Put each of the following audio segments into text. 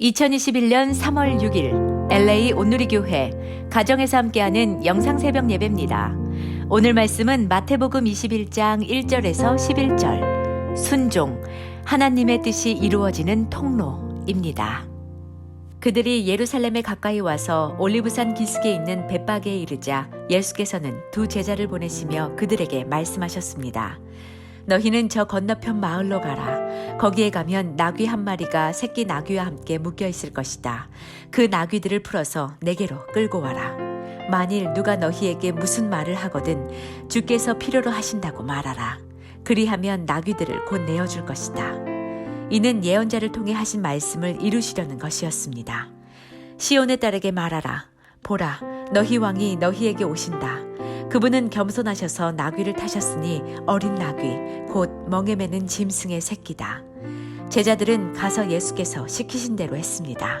2021년 3월 6일 LA 온누리 교회 가정에서 함께하는 영상 새벽 예배입니다. 오늘 말씀은 마태복음 21장 1절에서 11절 순종 하나님의 뜻이 이루어지는 통로입니다. 그들이 예루살렘에 가까이 와서 올리브산 기슭에 있는 벳바게에 이르자 예수께서는 두 제자를 보내시며 그들에게 말씀하셨습니다. 너희는 저 건너편 마을로 가라. 거기에 가면 나귀 한 마리가 새끼 나귀와 함께 묶여 있을 것이다. 그 나귀들을 풀어서 내게로 끌고 와라. 만일 누가 너희에게 무슨 말을 하거든 주께서 필요로 하신다고 말하라. 그리하면 나귀들을 곧 내어줄 것이다. 이는 예언자를 통해 하신 말씀을 이루시려는 것이었습니다. 시온의 딸에게 말하라. 보라, 너희 왕이 너희에게 오신다. 그분은 겸손하셔서 나귀를 타셨으니 어린 나귀, 곧 멍에 매는 짐승의 새끼다. 제자들은 가서 예수께서 시키신 대로 했습니다.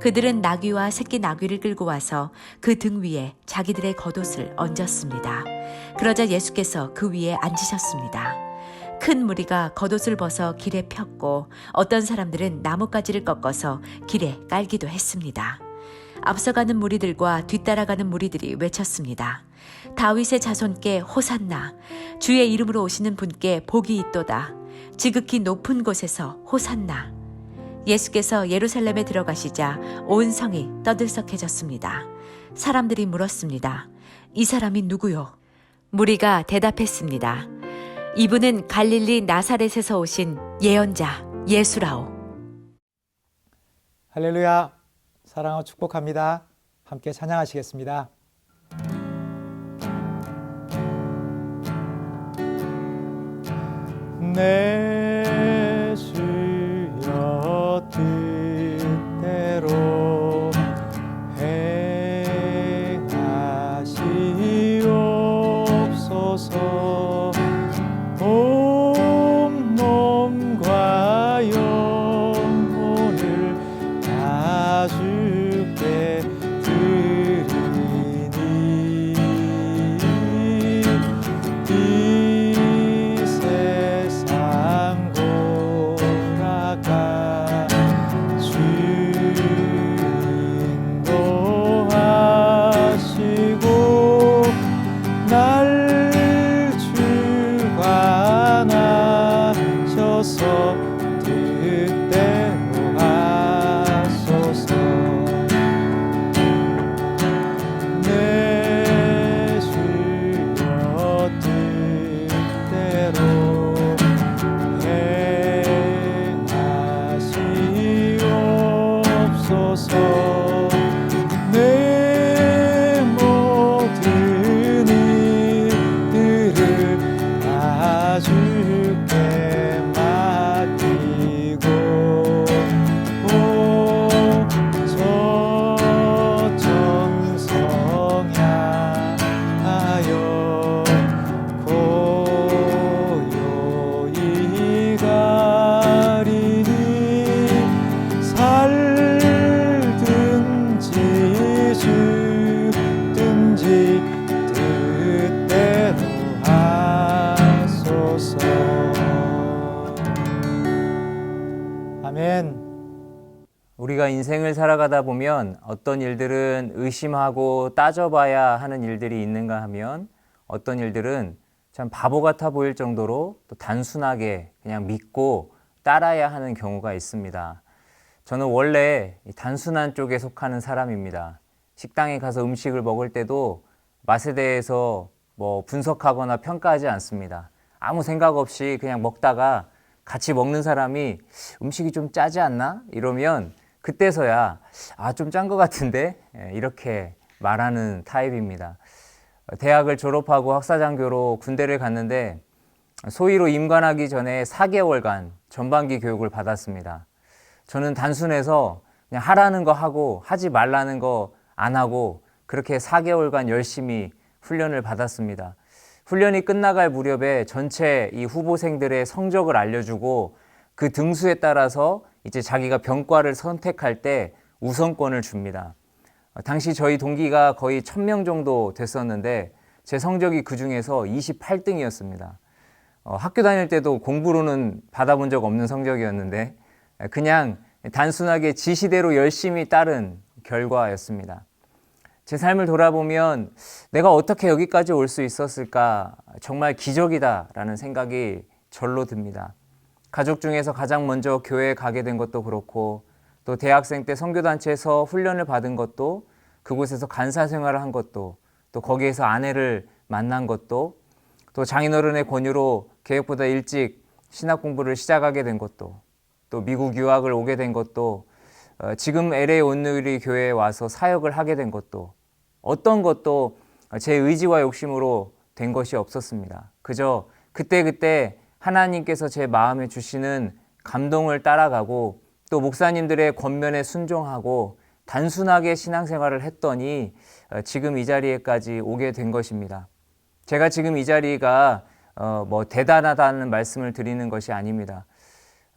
그들은 나귀와 새끼 나귀를 끌고 와서 그 등 위에 자기들의 겉옷을 얹었습니다. 그러자 예수께서 그 위에 앉으셨습니다. 큰 무리가 겉옷을 벗어 길에 폈고 어떤 사람들은 나뭇가지를 꺾어서 길에 깔기도 했습니다. 앞서가는 무리들과 뒤따라가는 무리들이 외쳤습니다. 다윗의 자손께 호산나 주의 이름으로 오시는 분께 복이 있도다. 지극히 높은 곳에서 호산나. 예수께서 예루살렘에 들어가시자 온 성이 떠들썩해졌습니다. 사람들이 물었습니다. 이 사람이 누구요? 무리가 대답했습니다. 이분은 갈릴리 나사렛에서 오신 예언자 예수라오. 할렐루야. 사랑하고 축복합니다. 함께 찬양하시겠습니다. 내 살아가다 보면 어떤 일들은 의심하고 따져봐야 하는 일들이 있는가 하면 어떤 일들은 참 바보 같아 보일 정도로 또 단순하게 그냥 믿고 따라야 하는 경우가 있습니다. 저는 원래 이 단순한 쪽에 속하는 사람입니다. 식당에 가서 음식을 먹을 때도 맛에 대해서 뭐 분석하거나 평가하지 않습니다. 아무 생각 없이 그냥 먹다가 같이 먹는 사람이 음식이 좀 짜지 않나? 이러면 그때서야 아, 좀 짠 것 같은데? 예, 이렇게 말하는 타입입니다. 대학을 졸업하고 학사장교로 군대를 갔는데 소위로 임관하기 전에 4개월간 전반기 교육을 받았습니다. 저는 단순해서 그냥 하라는 거 하고 하지 말라는 거 안 하고 그렇게 4개월간 열심히 훈련을 받았습니다. 훈련이 끝나갈 무렵에 전체 이 후보생들의 성적을 알려주고 그 등수에 따라서 이제 자기가 병과를 선택할 때 우선권을 줍니다. 어, 당시 저희 동기가 거의 1000명 정도 됐었는데 제 성적이 그 중에서 28등이었습니다. 어, 학교 다닐 때도 공부로는 받아본 적 없는 성적이었는데 그냥 단순하게 지시대로 열심히 따른 결과였습니다. 제 삶을 돌아보면 내가 어떻게 여기까지 올 수 있었을까 정말 기적이다라는 생각이 절로 듭니다. 가족 중에서 가장 먼저 교회에 가게 된 것도 그렇고 또 대학생 때 선교단체에서 훈련을 받은 것도 그곳에서 간사 생활을 한 것도 또 거기에서 아내를 만난 것도 또 장인어른의 권유로 계획보다 일찍 신학 공부를 시작하게 된 것도 또 미국 유학을 오게 된 것도 어, 지금 LA 온누리 교회에 와서 사역을 하게 된 것도 어떤 것도 제 의지와 욕심으로 된 것이 없었습니다. 그저 그때그때 하나님께서 제 마음에 주시는 감동을 따라가고 또 목사님들의 권면에 순종하고 단순하게 신앙생활을 했더니 어, 지금 이 자리에까지 오게 된 것입니다. 제가 지금 이 자리가 어, 뭐 대단하다는 말씀을 드리는 것이 아닙니다.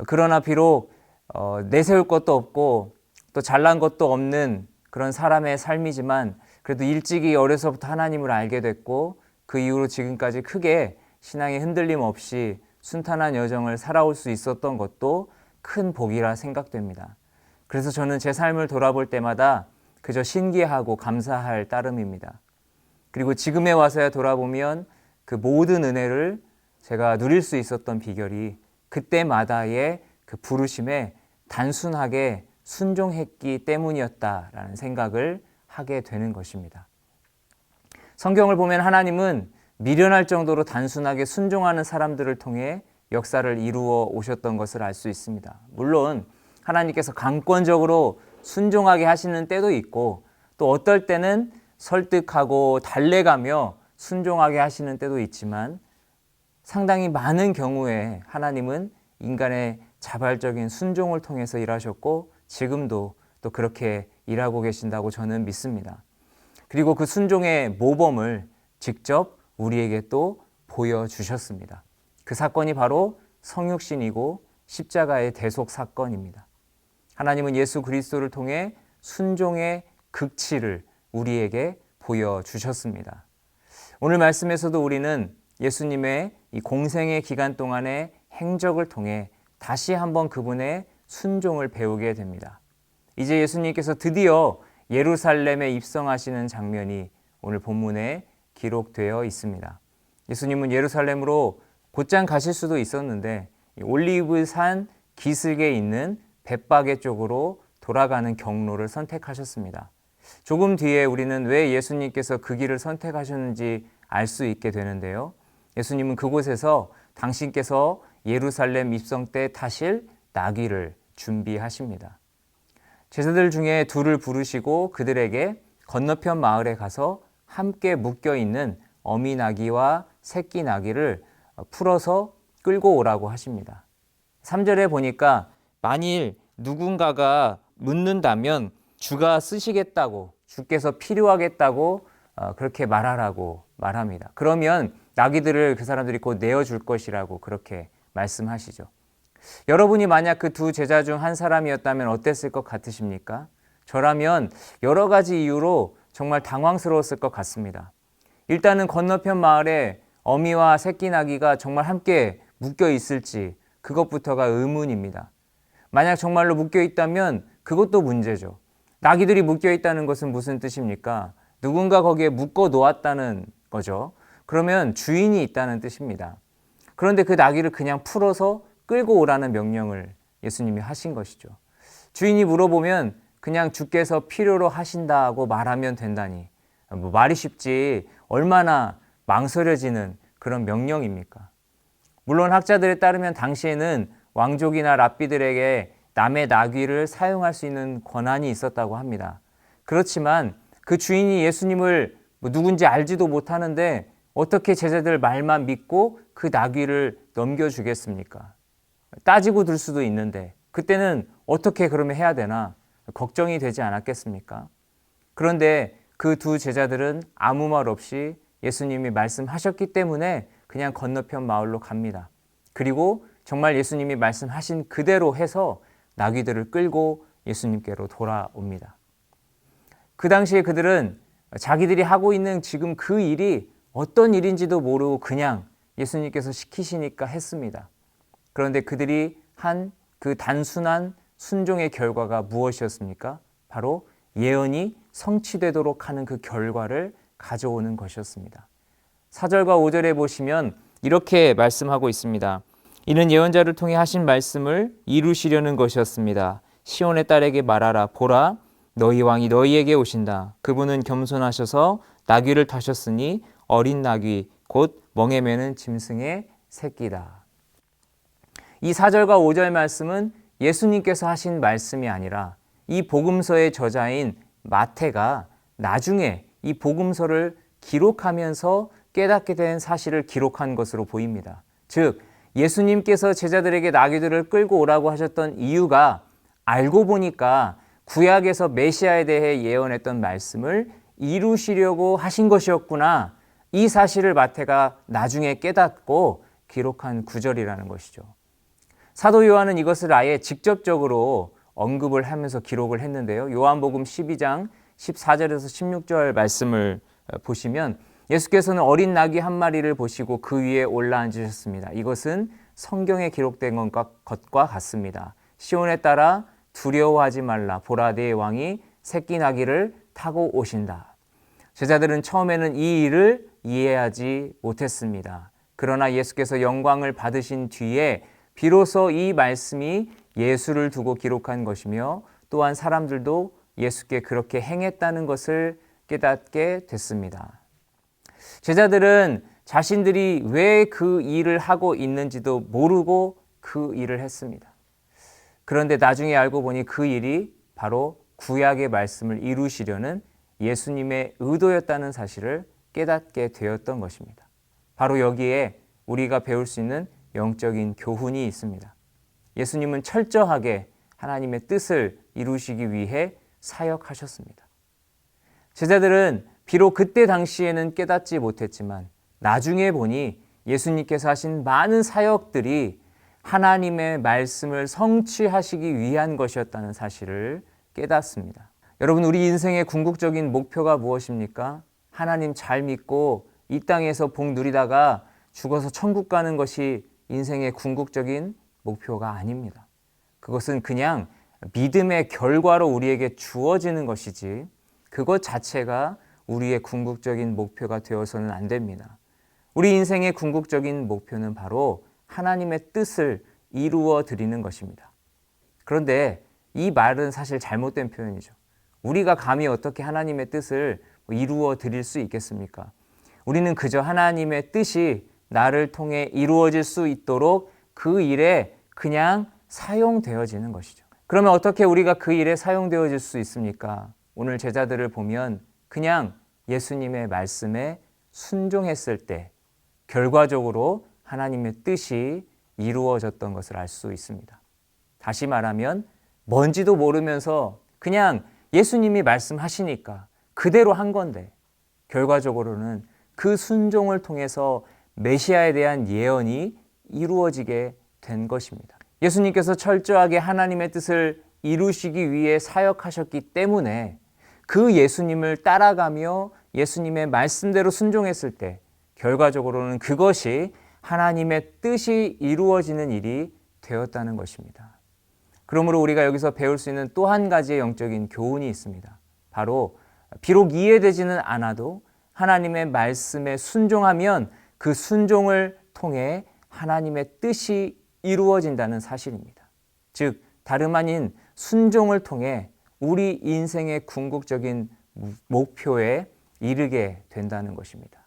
그러나 비록 어, 내세울 것도 없고 또 잘난 것도 없는 그런 사람의 삶이지만 그래도 일찍이 어려서부터 하나님을 알게 됐고 그 이후로 지금까지 크게 신앙의 흔들림 없이 순탄한 여정을 살아올 수 있었던 것도 큰 복이라 생각됩니다. 그래서 저는 제 삶을 돌아볼 때마다 그저 신기하고 감사할 따름입니다. 그리고 지금에 와서야 돌아보면 그 모든 은혜를 제가 누릴 수 있었던 비결이 그때마다의 그 부르심에 단순하게 순종했기 때문이었다라는 생각을 하게 되는 것입니다. 성경을 보면 하나님은 미련할 정도로 단순하게 순종하는 사람들을 통해 역사를 이루어 오셨던 것을 알 수 있습니다. 물론 하나님께서 강권적으로 순종하게 하시는 때도 있고 또 어떨 때는 설득하고 달래가며 순종하게 하시는 때도 있지만 상당히 많은 경우에 하나님은 인간의 자발적인 순종을 통해서 일하셨고 지금도 또 그렇게 일하고 계신다고 저는 믿습니다. 그리고 그 순종의 모범을 직접 우리에게 또 보여주셨습니다. 그 사건이 바로 성육신이고 십자가의 대속 사건입니다. 하나님은 예수 그리스도를 통해 순종의 극치를 우리에게 보여주셨습니다. 오늘 말씀에서도 우리는 예수님의 이 공생의 기간 동안의 행적을 통해 다시 한번 그분의 순종을 배우게 됩니다. 이제 예수님께서 드디어 예루살렘에 입성하시는 장면이 오늘 본문에 기록되어 있습니다. 예수님은 예루살렘으로 곧장 가실 수도 있었는데 올리브산 기슭에 있는 벳바게 쪽으로 돌아가는 경로를 선택하셨습니다. 조금 뒤에 우리는 왜 예수님께서 그 길을 선택하셨는지 알 수 있게 되는데요. 예수님은 그곳에서 당신께서 예루살렘 입성 때 타실 나귀를 준비하십니다. 제자들 중에 둘을 부르시고 그들에게 건너편 마을에 가서 함께 묶여 있는 어미 나귀와 새끼 나귀를 풀어서 끌고 오라고 하십니다. 3절에 보니까 만일 누군가가 묻는다면 주가 쓰시겠다고 주께서 필요하겠다고 어, 그렇게 말하라고 말합니다. 그러면 나귀들을 그 사람들이 곧 내어줄 것이라고 그렇게 말씀하시죠. 여러분이 만약 그 두 제자 중 한 사람이었다면 어땠을 것 같으십니까? 저라면 여러 가지 이유로 정말 당황스러웠을 것 같습니다. 일단은 건너편 마을에 어미와 새끼 나귀가 정말 함께 묶여 있을지 그것부터가 의문입니다. 만약 정말로 묶여 있다면 그것도 문제죠. 나귀들이 묶여 있다는 것은 무슨 뜻입니까? 누군가 거기에 묶어 놓았다는 거죠. 그러면 주인이 있다는 뜻입니다. 그런데 그 나귀를 그냥 풀어서 끌고 오라는 명령을 예수님이 하신 것이죠. 주인이 물어보면 그냥 주께서 필요로 하신다고 말하면 된다니. 뭐 말이 쉽지 얼마나 망설여지는 그런 명령입니까? 물론 학자들에 따르면 당시에는 왕족이나 랍비들에게 남의 나귀를 사용할 수 있는 권한이 있었다고 합니다. 그렇지만 그 주인이 예수님을 뭐 누군지 알지도 못하는데 어떻게 제자들 말만 믿고 그 나귀를 넘겨주겠습니까? 따지고 들 수도 있는데 그때는 어떻게 그러면 해야 되나 걱정이 되지 않았겠습니까? 그런데 그 두 제자들은 아무 말 없이 예수님이 말씀하셨기 때문에 그냥 건너편 마을로 갑니다. 그리고 정말 예수님이 말씀하신 그대로 해서 나귀들을 끌고 예수님께로 돌아옵니다. 그 당시에 그들은 자기들이 하고 있는 지금 그 일이 어떤 일인지도 모르고 그냥 예수님께서 시키시니까 했습니다. 그런데 그들이 한 그 단순한 순종의 결과가 무엇이었습니까? 바로 예언이 성취되도록 하는 그 결과를 가져오는 것이었습니다. 4절과 5절에 보시면 이렇게 말씀하고 있습니다. 이는 예언자를 통해 하신 말씀을 이루시려는 것이었습니다. 시온의 딸에게 말하라 보라 너희 왕이 너희에게 오신다. 그분은 겸손하셔서 나귀를 타셨으니 어린 나귀 곧 멍에 매는 짐승의 새끼다. 이 4절과 5절 말씀은 예수님께서 하신 말씀이 아니라 이 복음서의 저자인 마태가 나중에 이 복음서를 기록하면서 깨닫게 된 사실을 기록한 것으로 보입니다. 즉, 예수님께서 제자들에게 나귀들을 끌고 오라고 하셨던 이유가 알고 보니까 구약에서 메시아에 대해 예언했던 말씀을 이루시려고 하신 것이었구나. 이 사실을 마태가 나중에 깨닫고 기록한 구절이라는 것이죠. 사도 요한은 이것을 아예 직접적으로 언급을 하면서 기록을 했는데요. 요한복음 12장 14절에서 16절 말씀을 보시면 예수께서는 어린 나귀 한 마리를 보시고 그 위에 올라앉으셨습니다. 이것은 성경에 기록된 것과 같습니다. 시온에 따라 두려워하지 말라. 보라 내 왕이 새끼 나귀를 타고 오신다. 제자들은 처음에는 이 일을 이해하지 못했습니다. 그러나 예수께서 영광을 받으신 뒤에 비로소 이 말씀이 예수를 두고 기록한 것이며 또한 사람들도 예수께 그렇게 행했다는 것을 깨닫게 됐습니다. 제자들은 자신들이 왜 그 일을 하고 있는지도 모르고 그 일을 했습니다. 그런데 나중에 알고 보니 그 일이 바로 구약의 말씀을 이루시려는 예수님의 의도였다는 사실을 깨닫게 되었던 것입니다. 바로 여기에 우리가 배울 수 있는 영적인 교훈이 있습니다. 예수님은 철저하게 하나님의 뜻을 이루시기 위해 사역하셨습니다. 제자들은 비록 그때 당시에는 깨닫지 못했지만 나중에 보니 예수님께서 하신 많은 사역들이 하나님의 말씀을 성취하시기 위한 것이었다는 사실을 깨닫습니다. 여러분, 우리 인생의 궁극적인 목표가 무엇입니까? 하나님 잘 믿고 이 땅에서 복 누리다가 죽어서 천국 가는 것이 인생의 궁극적인 목표가 아닙니다. 그것은 그냥 믿음의 결과로 우리에게 주어지는 것이지 그것 자체가 우리의 궁극적인 목표가 되어서는 안 됩니다. 우리 인생의 궁극적인 목표는 바로 하나님의 뜻을 이루어 드리는 것입니다. 그런데 이 말은 사실 잘못된 표현이죠. 우리가 감히 어떻게 하나님의 뜻을 이루어 드릴 수 있겠습니까? 우리는 그저 하나님의 뜻이 나를 통해 이루어질 수 있도록 그 일에 그냥 사용되어지는 것이죠. 그러면 어떻게 우리가 그 일에 사용되어질 수 있습니까? 오늘 제자들을 보면 그냥 예수님의 말씀에 순종했을 때 결과적으로 하나님의 뜻이 이루어졌던 것을 알 수 있습니다. 다시 말하면 뭔지도 모르면서 그냥 예수님이 말씀하시니까 그대로 한 건데 결과적으로는 그 순종을 통해서 메시아에 대한 예언이 이루어지게 된 것입니다. 예수님께서 철저하게 하나님의 뜻을 이루시기 위해 사역하셨기 때문에 그 예수님을 따라가며 예수님의 말씀대로 순종했을 때 결과적으로는 그것이 하나님의 뜻이 이루어지는 일이 되었다는 것입니다. 그러므로 우리가 여기서 배울 수 있는 또 한 가지의 영적인 교훈이 있습니다. 바로 비록 이해되지는 않아도 하나님의 말씀에 순종하면 그 순종을 통해 하나님의 뜻이 이루어진다는 사실입니다. 즉, 다름 아닌 순종을 통해 우리 인생의 궁극적인 목표에 이르게 된다는 것입니다.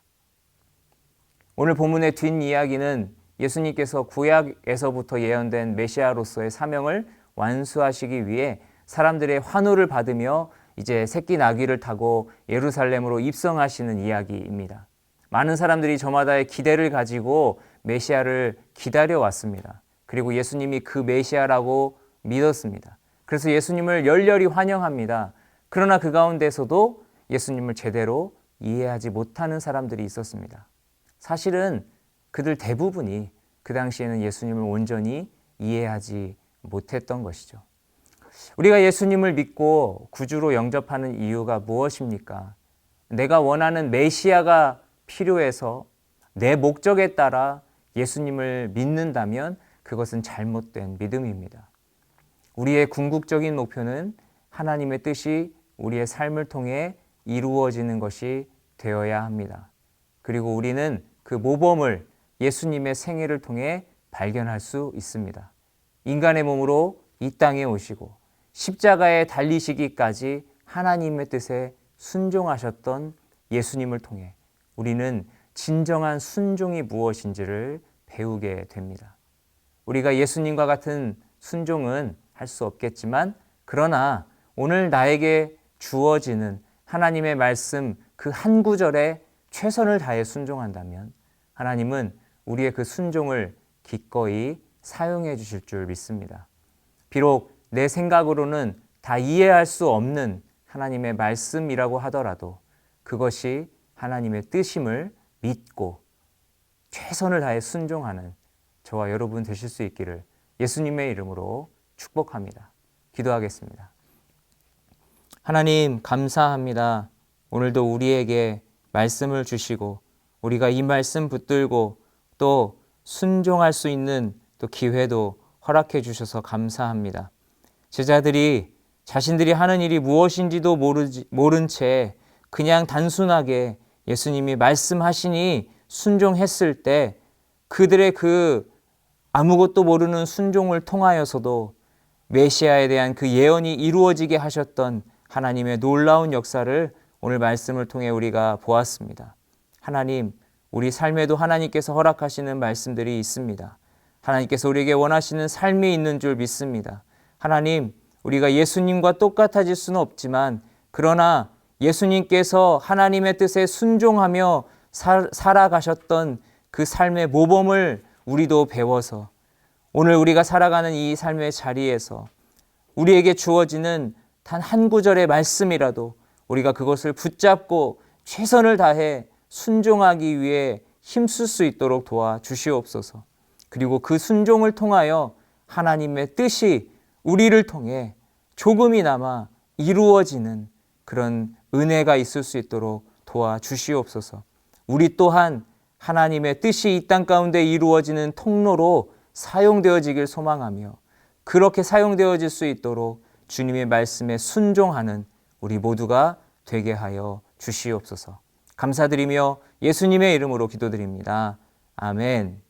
오늘 본문의 뒷이야기는 예수님께서 구약에서부터 예언된 메시아로서의 사명을 완수하시기 위해 사람들의 환호를 받으며 이제 새끼 나귀를 타고 예루살렘으로 입성하시는 이야기입니다. 많은 사람들이 저마다의 기대를 가지고 메시아를 기다려 왔습니다. 그리고 예수님이 그 메시아라고 믿었습니다. 그래서 예수님을 열렬히 환영합니다. 그러나 그 가운데서도 예수님을 제대로 이해하지 못하는 사람들이 있었습니다. 사실은 그들 대부분이 그 당시에는 예수님을 온전히 이해하지 못했던 것이죠. 우리가 예수님을 믿고 구주로 영접하는 이유가 무엇입니까? 내가 원하는 메시아가 필요해서 내 목적에 따라 예수님을 믿는다면 그것은 잘못된 믿음입니다. 우리의 궁극적인 목표는 하나님의 뜻이 우리의 삶을 통해 이루어지는 것이 되어야 합니다. 그리고 우리는 그 모범을 예수님의 생애를 통해 발견할 수 있습니다. 인간의 몸으로 이 땅에 오시고 십자가에 달리시기까지 하나님의 뜻에 순종하셨던 예수님을 통해 우리는 진정한 순종이 무엇인지를 배우게 됩니다. 우리가 예수님과 같은 순종은 할 수 없겠지만 그러나 오늘 나에게 주어지는 하나님의 말씀 그 한 구절에 최선을 다해 순종한다면 하나님은 우리의 그 순종을 기꺼이 사용해 주실 줄 믿습니다. 비록 내 생각으로는 다 이해할 수 없는 하나님의 말씀이라고 하더라도 그것이 하나님의 뜻임을 믿고 최선을 다해 순종하는 저와 여러분 되실 수 있기를 예수님의 이름으로 축복합니다. 기도하겠습니다. 하나님 감사합니다. 오늘도 우리에게 말씀을 주시고 우리가 이 말씀 붙들고 또 순종할 수 있는 또 기회도 허락해 주셔서 감사합니다. 제자들이 자신들이 하는 일이 무엇인지도 모르지, 모른 채 그냥 단순하게 예수님이 말씀하시니 순종했을 때 그들의 그 아무것도 모르는 순종을 통하여서도 메시아에 대한 그 예언이 이루어지게 하셨던 하나님의 놀라운 역사를 오늘 말씀을 통해 우리가 보았습니다. 하나님, 우리 삶에도 하나님께서 허락하시는 말씀들이 있습니다. 하나님께서 우리에게 원하시는 삶이 있는 줄 믿습니다. 하나님, 우리가 예수님과 똑같아질 수는 없지만, 그러나 예수님께서 하나님의 뜻에 순종하며 살, 살아가셨던 그 삶의 모범을 우리도 배워서 오늘 우리가 살아가는 이 삶의 자리에서 우리에게 주어지는 단 한 구절의 말씀이라도 우리가 그것을 붙잡고 최선을 다해 순종하기 위해 힘쓸 수 있도록 도와 주시옵소서. 그리고 그 순종을 통하여 하나님의 뜻이 우리를 통해 조금이나마 이루어지는 그런 은혜가 있을 수 있도록 도와 주시옵소서. 우리 또한 하나님의 뜻이 이 땅 가운데 이루어지는 통로로 사용되어지길 소망하며 그렇게 사용되어질 수 있도록 주님의 말씀에 순종하는 우리 모두가 되게 하여 주시옵소서. 감사드리며 예수님의 이름으로 기도드립니다. 아멘.